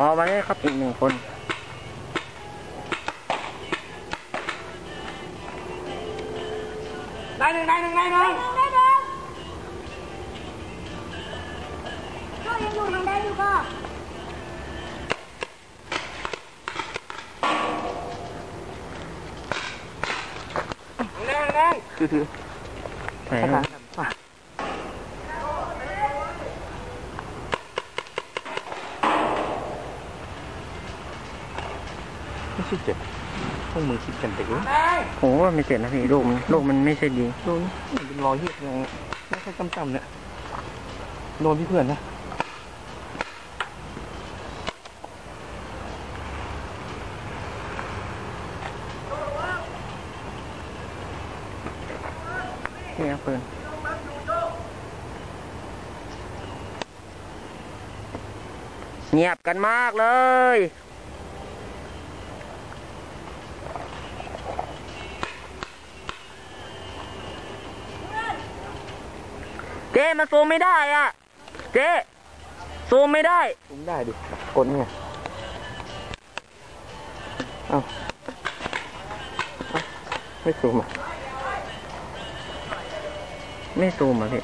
ออกมาเลยครับอีกหนึ่งคนได้หนึ่งได้หนึ่งได้หนึ่งได้เด้อก็ยังอยู่ทางได้อยู่ก็หนึ่งหนึ่งคือคือไหนครับ ไม่ใช่เจ็บพวกมึงคิดกันแต่ก็หนึ่งผมว่าไม่เสร็จนะพี่ลูกมันลูกมันไม่ใช่ดีโดนเป็นรอยที่ยังไม่ค่อยจำๆเนี่ยโดนพี่เพื่อนนะนี่ครับปืนเงียบกันมากเลย จ๊มันซูมไม่ได้อะ เจ๊ซูมไม่ได้ซูมได้ดิกดเนี่ยเอาเอาไม่ซูมอะ ไม่ซูมอะพี่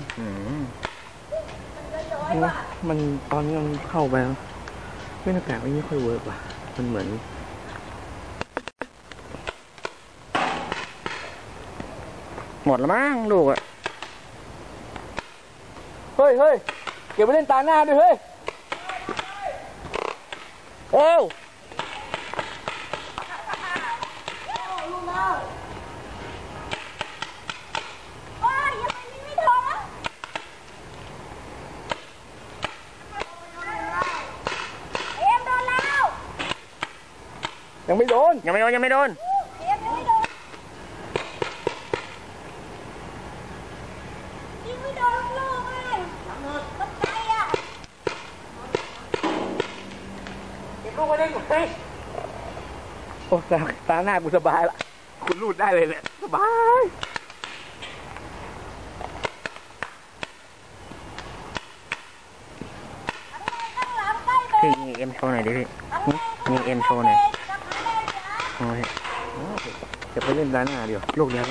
มมันตอนนี้มันเข้าไปแล้วไม่น้ากากไม่ค่อยเวิร์กว่ะ มันเหมือนหมดแล้วมั้งลูกอะเฮ้ยเฮ้ยเก็บไปเล่นตาหน้าด้วยเฮ้ย โอ้ โอ้ยยังไม่ไม่โดนแล้วเอ็มโดนแล้ว ยังไม่โดน ยังไม่โดน ยังไม่โดนเอ็มยังไม่โดนยิงไม่โดนลูกเลยมันใจอะเก็บลูกไว้ได้หนึ่งเฮ้ยโอ้ตาตาหน้ากูสบายละ คุณรูดได้เลยเนี่ยสบายตั้งหลังใกล้เบรพี่กยิงเอ็มโชว์หน่อยดิพี่ยิงเอ็มโชว์หน่อย โอ้ยเก็บไปเล่นตาหน้าเดียวลูกเดียว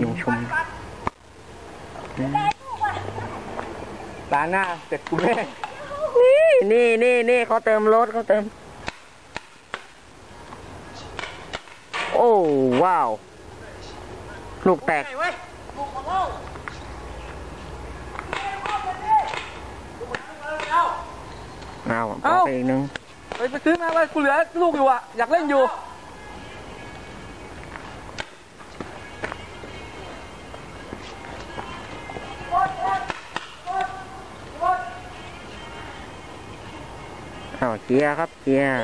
ยิงชมอืมตาหน้าเสร็จกูแม่นี่นี่นี่เขาเติมรถเขาเติม โอ้ว้าว ลูกแตกเว้ยลูกของเราเอาต่อไปอีกหนึง ไปไปซื้อมาไปกูเหลือลูกอยู่อะ อยากเล่นอยู่เอาเกียร์ครับเกียร์